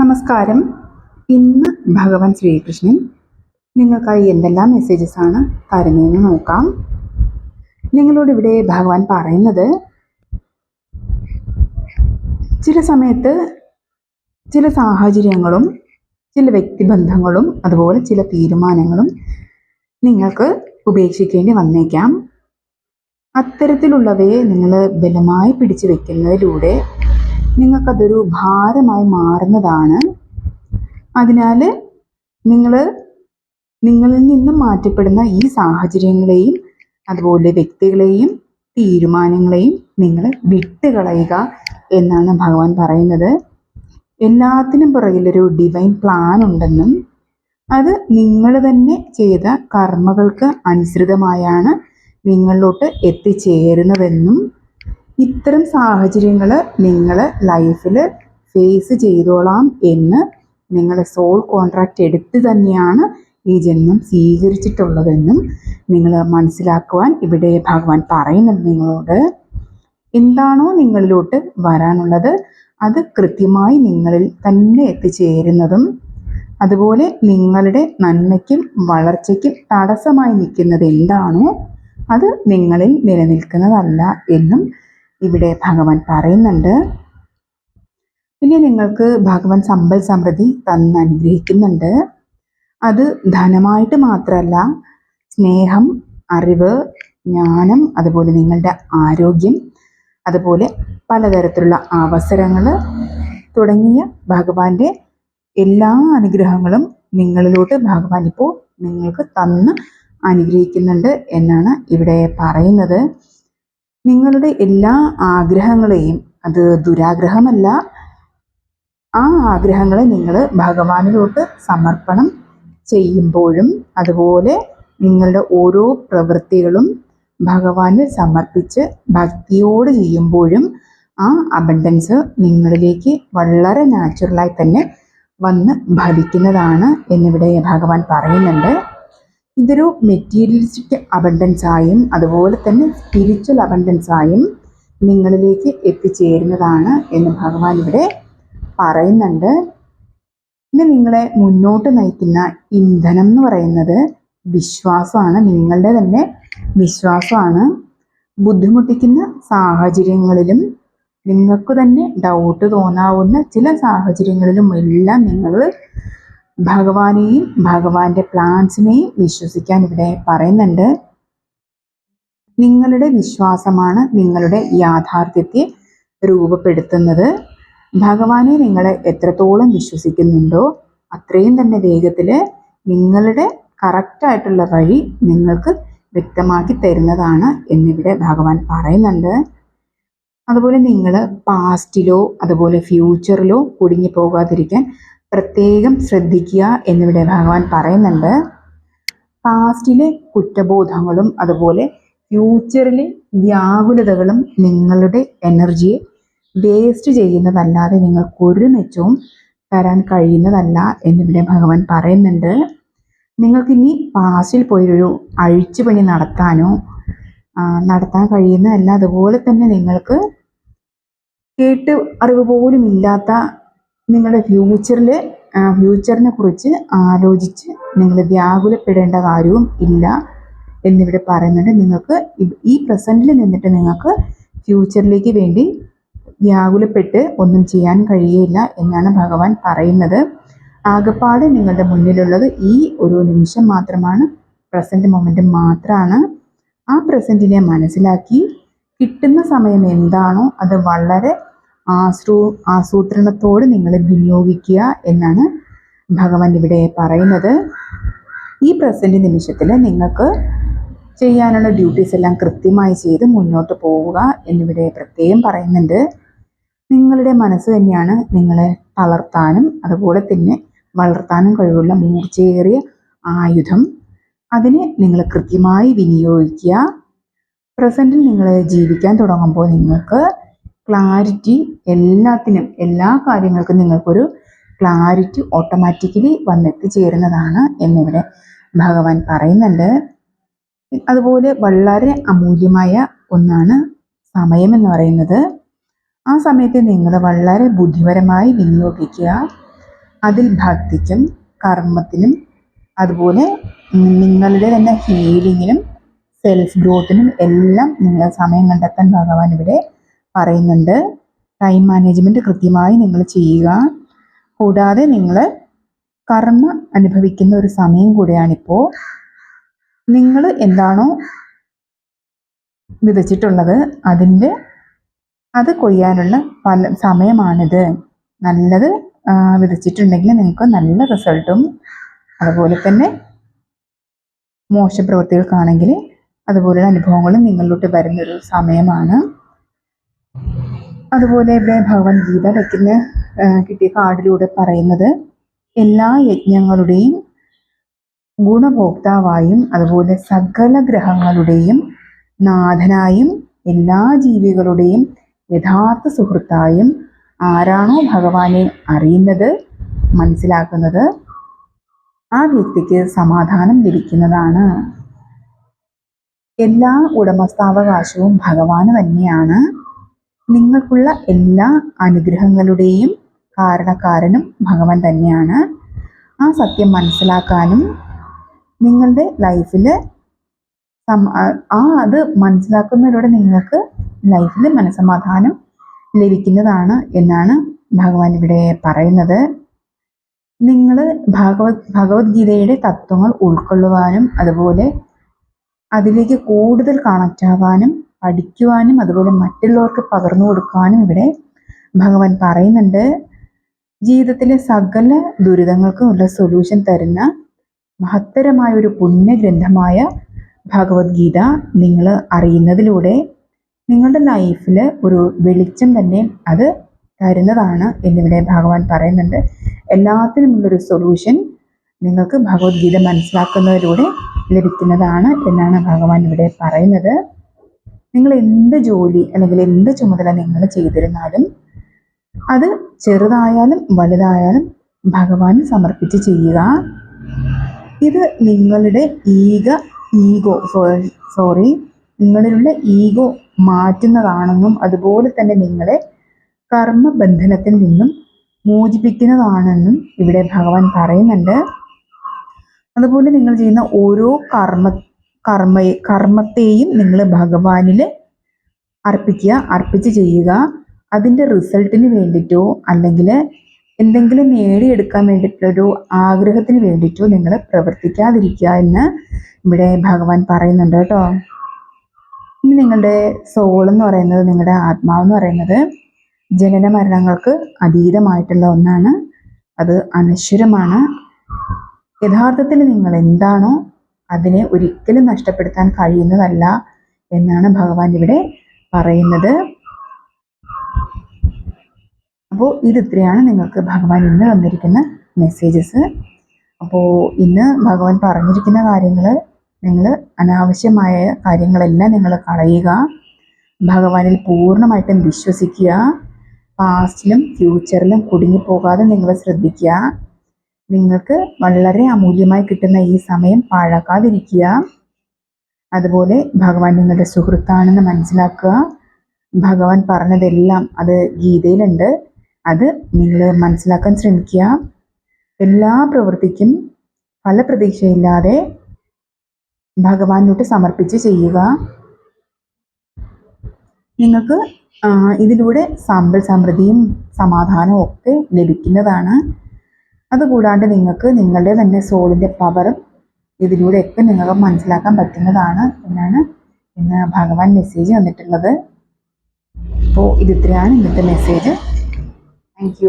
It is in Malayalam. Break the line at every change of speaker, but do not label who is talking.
നമസ്കാരം. ഇന്ന് ഭഗവാൻ ശ്രീകൃഷ്ണൻ നിങ്ങൾക്കായി എന്തെല്ലാം മെസ്സേജസ് ആണ് തരുന്നതെന്ന് നോക്കാം. നിങ്ങളോട് ഇവിടെ ഭഗവാൻ പറയുന്നത് ചില സമയത്ത് ചില സാഹചര്യങ്ങളും ചില വ്യക്തിബന്ധങ്ങളും അതുപോലെ ചില തീരുമാനങ്ങളും നിങ്ങൾക്ക് ഉപേക്ഷിക്കേണ്ടി വന്നേക്കാം. അത്തരത്തിലുള്ളവയെ നിങ്ങൾ ബലമായി പിടിച്ചു വെക്കുന്നതിലൂടെ നിങ്ങൾക്കതൊരു ഭാരമായി മാറുന്നതാണ്. അതിനാൽ നിങ്ങൾ നിങ്ങളിൽ നിന്നും മാറ്റപ്പെടുന്ന ഈ സാഹചര്യങ്ങളെയും അതുപോലെ വ്യക്തികളെയും തീരുമാനങ്ങളെയും നിങ്ങൾ വിട്ടുകളയുക എന്നാണ് ഭഗവാൻ പറയുന്നത്. എല്ലാത്തിനും പുറകിലൊരു ഡിവൈൻ പ്ലാൻ ഉണ്ടെന്നും അത് നിങ്ങൾ തന്നെ ചെയ്ത കർമ്മകൾക്ക് അനുസൃതമായാണ് നിങ്ങളിലോട്ട് എത്തിച്ചേരുന്നതെന്നും ഇത്തരം സാഹചര്യങ്ങൾ നിങ്ങൾ ലൈഫിൽ ഫേസ് ചെയ്തോളാം എന്ന് നിങ്ങൾ സോൾ കോൺട്രാക്റ്റ് എടുത്ത് തന്നെയാണ് ഈ ജന്മം സ്വീകരിച്ചിട്ടുള്ളതെന്നും നിങ്ങൾ മനസ്സിലാക്കുവാൻ ഇവിടെ ഭഗവാൻ പറയുന്നുണ്ട് നിങ്ങളോട്. എന്താണോ നിങ്ങളിലോട്ട് വരാനുള്ളത് അത് കൃത്യമായി നിങ്ങളിൽ തന്നെ എത്തിച്ചേരുന്നതും അതുപോലെ നിങ്ങളുടെ നന്മയ്ക്കും വളർച്ചയ്ക്കും തടസ്സമായി നിൽക്കുന്നത് എന്താണോ അത് നിങ്ങളിൽ നിലനിൽക്കുന്നതല്ല എന്നും ഇവിടെ ഭഗവാൻ പറയുന്നുണ്ട്. പിന്നെ നിങ്ങൾക്ക് ഭഗവാൻ സമ്പൽ സമൃദ്ധി തന്ന് അനുഗ്രഹിക്കുന്നുണ്ട്. അത് ധനമായിട്ട് മാത്രമല്ല സ്നേഹം അറിവ് ജ്ഞാനം അതുപോലെ നിങ്ങളുടെ ആരോഗ്യം അതുപോലെ പലതരത്തിലുള്ള അവസരങ്ങൾ തുടങ്ങിയ ഭഗവാന്റെ എല്ലാ അനുഗ്രഹങ്ങളും നിങ്ങളിലോട്ട് ഭഗവാൻ ഇപ്പോൾ നിങ്ങൾക്ക് തന്ന് അനുഗ്രഹിക്കുന്നുണ്ട് എന്നാണ് ഇവിടെ പറയുന്നത്. നിങ്ങളുടെ എല്ലാ ആഗ്രഹങ്ങളെയും അത് ദുരാഗ്രഹമല്ല ആ ആഗ്രഹങ്ങളെ നിങ്ങൾ ഭഗവാനിലോട്ട് സമർപ്പണം ചെയ്യുമ്പോഴും അതുപോലെ നിങ്ങളുടെ ഓരോ പ്രവൃത്തികളും ഭഗവാന് സമർപ്പിച്ച് ഭക്തിയോട് ചെയ്യുമ്പോഴും ആ അബണ്ടൻസ് നിങ്ങളിലേക്ക് വളരെ നാച്ചുറലായി തന്നെ വന്ന് ഭവിക്കുന്നതാണ് എന്നിവിടെ ഭഗവാൻ പറയുന്നുണ്ട്. ഇതൊരു മെറ്റീരിയലിസ്റ്റിക് അബണ്ടൻസ് ആയും അതുപോലെ തന്നെ സ്പിരിച്വൽ അബണ്ടൻസ് ആയും നിങ്ങളിലേക്ക് എത്തിച്ചേരുന്നതാണ് എന്ന് ഭഗവാൻ ഇവിടെ പറയുന്നുണ്ട്. പിന്നെ നിങ്ങളെ മുന്നോട്ട് നയിക്കുന്ന ഇന്ധനം എന്ന് പറയുന്നത് വിശ്വാസമാണ് നിങ്ങളുടെ തന്നെ വിശ്വാസമാണ്. ബുദ്ധിമുട്ടിക്കുന്ന സാഹചര്യങ്ങളിലും നിങ്ങൾക്ക് തന്നെ ഡൗട്ട് തോന്നാവുന്ന ചില സാഹചര്യങ്ങളിലും എല്ലാം നിങ്ങൾ ഭഗവാനെയും ഭഗവാന്റെ പ്ലാൻസിനെയും വിശ്വസിക്കാൻ ഇവിടെ പറയുന്നുണ്ട്. നിങ്ങളുടെ വിശ്വാസമാണ് നിങ്ങളുടെ യാഥാർത്ഥ്യത്തെ രൂപപ്പെടുത്തുന്നത്. ഭഗവാനെ നിങ്ങൾ എത്രത്തോളം വിശ്വസിക്കുന്നുണ്ടോ അത്രയും തന്നെ വേഗത്തിൽ നിങ്ങളുടെ കറക്റ്റായിട്ടുള്ള വഴി നിങ്ങൾക്ക് വ്യക്തമാക്കി തരുന്നതാണ് എന്നിവിടെ ഭഗവാൻ പറയുന്നുണ്ട്. അതുപോലെ നിങ്ങൾ പാസ്റ്റിലോ അതുപോലെ ഫ്യൂച്ചറിലോ കുടുങ്ങി പോകാതിരിക്കാൻ പ്രത്യേകം ശ്രദ്ധിക്കുക എന്നിവിടെ ഭഗവാൻ പറയുന്നുണ്ട്. പാസ്റ്റിലെ കുറ്റബോധങ്ങളും അതുപോലെ ഫ്യൂച്ചറിലെ വ്യാകുലതകളും നിങ്ങളുടെ എനർജിയെ വേസ്റ്റ് ചെയ്യുന്നതല്ലാതെ നിങ്ങൾക്ക് ഒരു മെച്ചവും തരാൻ കഴിയുന്നതല്ല എന്നിവിടെ ഭഗവാൻ പറയുന്നുണ്ട്. നിങ്ങൾക്കിനി പാസ്റ്റിൽ പോയൊരു അഴിച്ചുപണി നടത്താനോ നടത്താൻ കഴിയുന്നതല്ല. അതുപോലെ തന്നെ നിങ്ങൾക്ക് കേട്ട് അറിവ് പോലും ഇല്ലാത്ത നിങ്ങളുടെ ഫ്യൂച്ചറിൽ ഫ്യൂച്ചറിനെ കുറിച്ച് ആലോചിച്ച് നിങ്ങൾ വ്യാകുലപ്പെടേണ്ട കാര്യവും ഇല്ല എന്നിവിടെ പറയുന്നുണ്ട്. നിങ്ങൾക്ക് ഈ പ്രസന്റിൽ നിന്നിട്ട് നിങ്ങൾക്ക് ഫ്യൂച്ചറിലേക്ക് വേണ്ടി വ്യാകുലപ്പെട്ട് ഒന്നും ചെയ്യാൻ കഴിയില്ല എന്നാണ് ഭഗവാൻ പറയുന്നത്. ആകപ്പാട് നിങ്ങളുടെ മുന്നിലുള്ളത് ഈ ഒരു നിമിഷം മാത്രമാണ്. പ്രസന്റ് മൊമെന്റ് മാത്രമാണ് ആ പ്രസന്റിനെ മനസ്സിലാക്കി കിട്ടുന്ന സമയം എന്താണോ അത് വളരെ ആശ്രൂ ആസൂത്രണത്തോട് നിങ്ങൾ വിനിയോഗിക്കുക എന്നാണ് ഭഗവാൻ ഇവിടെ പറയുന്നത്. ഈ പ്രസന്റ് നിമിഷത്തിൽ നിങ്ങൾക്ക് ചെയ്യാനുള്ള ഡ്യൂട്ടീസ് എല്ലാം കൃത്യമായി ചെയ്ത് മുന്നോട്ട് പോവുക എന്നിവിടെ പ്രത്യേകം പറയുന്നുണ്ട്. നിങ്ങളുടെ മനസ്സ് തന്നെയാണ് നിങ്ങളെ തളർത്താനും അതുപോലെ തന്നെ വളർത്താനും കഴിവുള്ള മൂർച്ചയേറിയ ആയുധം. അതിനെ നിങ്ങൾ കൃത്യമായി വിനിയോഗിക്കുക. പ്രസന്റിൽ നിങ്ങൾ ജീവിക്കാൻ തുടങ്ങുമ്പോൾ നിങ്ങൾക്ക് ക്ലാരിറ്റി എല്ലാത്തിനും എല്ലാ കാര്യങ്ങൾക്കും നിങ്ങൾക്കൊരു ക്ലാരിറ്റി ഓട്ടോമാറ്റിക്കലി വന്നെത്തിച്ചേരുന്നതാണ് എന്നിവിടെ ഭഗവാൻ പറയുന്നുണ്ട്. അതുപോലെ വളരെ അമൂല്യമായ ഒന്നാണ് സമയം എന്ന് പറയുന്നത്. ആ സമയത്ത് നിങ്ങൾ വളരെ ബുദ്ധിപരമായി വിനിയോഗിക്കുക. അതിൽ ഭക്തിക്കും കർമ്മത്തിനും അതുപോലെ നിങ്ങളുടെ തന്നെ ഹീലിങ്ങിനും സെൽഫ് ഗ്രോത്തിനും എല്ലാം നിങ്ങൾ സമയം കണ്ടെത്താൻ ഭഗവാൻ ഇവിടെ പറയുന്നുണ്ട്. ടൈം മാനേജ്മെന്റ് കൃത്യമായി നിങ്ങൾ ചെയ്യുക. കൂടാതെ നിങ്ങൾ കർമ്മ അനുഭവിക്കുന്ന ഒരു സമയം കൂടെയാണിപ്പോൾ നിങ്ങൾ എന്താണോ വിതച്ചിട്ടുള്ളത് അതിന്റെ അത് കൊയ്യാനുള്ള പല സമയമാണിത്. നല്ലത് വിതച്ചിട്ടുണ്ടെങ്കിൽ നിങ്ങൾക്ക് നല്ല റിസൾട്ടും അതുപോലെ തന്നെ മോശപ്രവൃത്തികൾക്കാണെങ്കിൽ അതുപോലുള്ള അനുഭവങ്ങളും നിങ്ങളിലോട്ട് വരുന്നൊരു സമയമാണ്. അതുപോലെ ഇവിടെ ഭഗവത്ഗീത വയ്ക്കുന്ന കിട്ടിയ കാർഡിലൂടെ പറയുന്നത് എല്ലാ യജ്ഞങ്ങളുടെയും ഗുണഭോക്താവായും അതുപോലെ സകല ഗ്രഹങ്ങളുടെയും നാഥനായും എല്ലാ ജീവികളുടെയും യഥാർത്ഥ സുഹൃത്തായും ആരാണോ ഭഗവാനെ അറിയുന്നത് മനസ്സിലാക്കുന്നത് ആ വ്യക്തിക്ക് സമാധാനം ലഭിക്കുന്നതാണ്. എല്ലാ ഉടമസ്ഥാവകാശവും ഭഗവാന് തന്നെയാണ്. നിങ്ങൾക്കുള്ള എല്ലാ അനുഗ്രഹങ്ങളുടെയും കാരണക്കാരനും ഭഗവാൻ തന്നെയാണ്. ആ സത്യം മനസ്സിലാക്കാനും നിങ്ങളുടെ ലൈഫിൽ ആ അത് മനസ്സിലാക്കുന്നതിലൂടെ നിങ്ങൾക്ക് ലൈഫിൽ മനസ്സമാധാനം ലഭിക്കുന്നതാണ് എന്നാണ് ഭഗവാൻ ഇവിടെ പറയുന്നത്. നിങ്ങൾ ഭാഗവത് ഭഗവത്ഗീതയുടെ തത്വങ്ങൾ ഉൾക്കൊള്ളുവാനും അതുപോലെ അതിലേക്ക് കൂടുതൽ കണക്റ്റ് ആവാനും പഠിക്കുവാനും അതുപോലെ മറ്റുള്ളവർക്ക് പകർന്നു കൊടുക്കുവാനും ഇവിടെ ഭഗവാൻ പറയുന്നുണ്ട്. ജീവിതത്തിലെ സകല ദുരിതങ്ങൾക്കും ഉള്ള സൊല്യൂഷൻ തരുന്ന മഹത്തരമായ ഒരു പുണ്യഗ്രന്ഥമായ ഭഗവത്ഗീത നിങ്ങൾ അറിയുന്നതിലൂടെ നിങ്ങളുടെ ലൈഫിൽ ഒരു വെളിച്ചം തന്നെ അത് തരുന്നതാണ് എന്നിവിടെ ഭഗവാൻ പറയുന്നുണ്ട്. എല്ലാത്തിനുമുള്ളൊരു സൊല്യൂഷൻ നിങ്ങൾക്ക് ഭഗവത്ഗീത മനസ്സിലാക്കുന്നതിലൂടെ ലഭിക്കുന്നതാണ് എന്നാണ് ഭഗവാൻ ഇവിടെ പറയുന്നത്. നിങ്ങൾ എന്ത് ജോലി അല്ലെങ്കിൽ എന്ത് ചുമതല നിങ്ങൾ ചെയ്തിരുന്നാലും അത് ചെറുതായാലും വലുതായാലും ഭഗവാന് സമർപ്പിച്ച് ചെയ്യുക. ഇത് നിങ്ങളുടെ ഈഗ ഈഗോ സോറി നിങ്ങളിലുള്ള ഈഗോ മാറ്റുന്നതാണെന്നും അതുപോലെ തന്നെ നിങ്ങളെ കർമ്മബന്ധനത്തിൽ നിന്നും മോചിപ്പിക്കുന്നതാണെന്നും ഇവിടെ ഭഗവാൻ പറയുന്നുണ്ട്. അതുപോലെ നിങ്ങൾ ചെയ്യുന്ന ഓരോ കർമ്മ കർമ്മ കർമ്മത്തെയും നിങ്ങൾ ഭഗവാനിൽ അർപ്പിക്കുക അർപ്പിച്ച് ചെയ്യുക. അതിന്റെ റിസൾട്ടിന് വേണ്ടിയിട്ടോ അല്ലെങ്കിൽ എന്തെങ്കിലും നേടിയെടുക്കാൻ വേണ്ടിയിട്ടുള്ളൊരു ആഗ്രഹത്തിന് വേണ്ടിയിട്ടോ നിങ്ങൾ പ്രവർത്തിക്കാതിരിക്കുക എന്ന് ഇവിടെ ഭഗവാൻ പറയുന്നുണ്ട് കേട്ടോ. ഇനി നിങ്ങളുടെ സോൾ എന്ന് പറയുന്നത് നിങ്ങളുടെ ആത്മാവെന്ന് പറയുന്നത് ജനന മരണങ്ങൾക്ക് അതീതമായിട്ടുള്ള ഒന്നാണ്. അത് അനശ്വരമാണ്. യഥാർത്ഥത്തിൽ നിങ്ങൾ എന്താണോ അതിനെ ഒരിക്കലും നഷ്ടപ്പെടുത്താൻ കഴിയുന്നതല്ല എന്നാണ് ഭഗവാൻ ഇവിടെ പറയുന്നത്. അപ്പോൾ ഇത് ഇത്രയാണ് നിങ്ങൾക്ക് ഭഗവാൻ ഇന്ന് തന്നിരിക്കുന്ന മെസ്സേജസ് അപ്പോൾ ഇന്ന് ഭഗവാൻ പറഞ്ഞിരിക്കുന്ന കാര്യങ്ങൾ നിങ്ങൾ അനാവശ്യമായ കാര്യങ്ങളെല്ലാം നിങ്ങൾ കളയുക. ഭഗവാനിൽ പൂർണമായിട്ടും വിശ്വസിക്കുക. പാസ്റ്റിലും ഫ്യൂച്ചറിലും കുടുങ്ങിപ്പോകാതെ നിങ്ങൾ ശ്രദ്ധിക്കുക. നിങ്ങൾക്ക് വളരെ അമൂല്യമായി കിട്ടുന്ന ഈ സമയം പാഴാക്കാതിരിക്കുക. അതുപോലെ ഭഗവാൻ നിങ്ങളുടെ സുഹൃത്താണെന്ന് മനസ്സിലാക്കുക. ഭഗവാൻ പറഞ്ഞതെല്ലാം അത് ഗീതയിലുണ്ട്. അത് നിങ്ങൾ മനസ്സിലാക്കാൻ ശ്രമിക്കുക. എല്ലാ പ്രവൃത്തിക്കും പല പ്രതീക്ഷയില്ലാതെ ഭഗവാനോട്ട് സമർപ്പിച്ച് ചെയ്യുക. നിങ്ങൾക്ക് ഇതിലൂടെ സമ്പൽ സമൃദ്ധിയും സമാധാനവും ഒക്കെ ലഭിക്കുന്നതാണ്. അതുകൂടാണ്ട് നിങ്ങൾക്ക് നിങ്ങളുടെ തന്നെ സോളിന്റെ പവറും ഇതിലൂടെയൊക്കെ നിങ്ങൾക്ക് മനസ്സിലാക്കാൻ പറ്റുന്നതാണ് എന്നാണ് ഇന്ന് ഭഗവാൻ മെസ്സേജ് വന്നിട്ടുള്ളത്. അപ്പോൾ ഇതിത്രയാണ് ഇന്നത്തെ മെസ്സേജ് താങ്ക്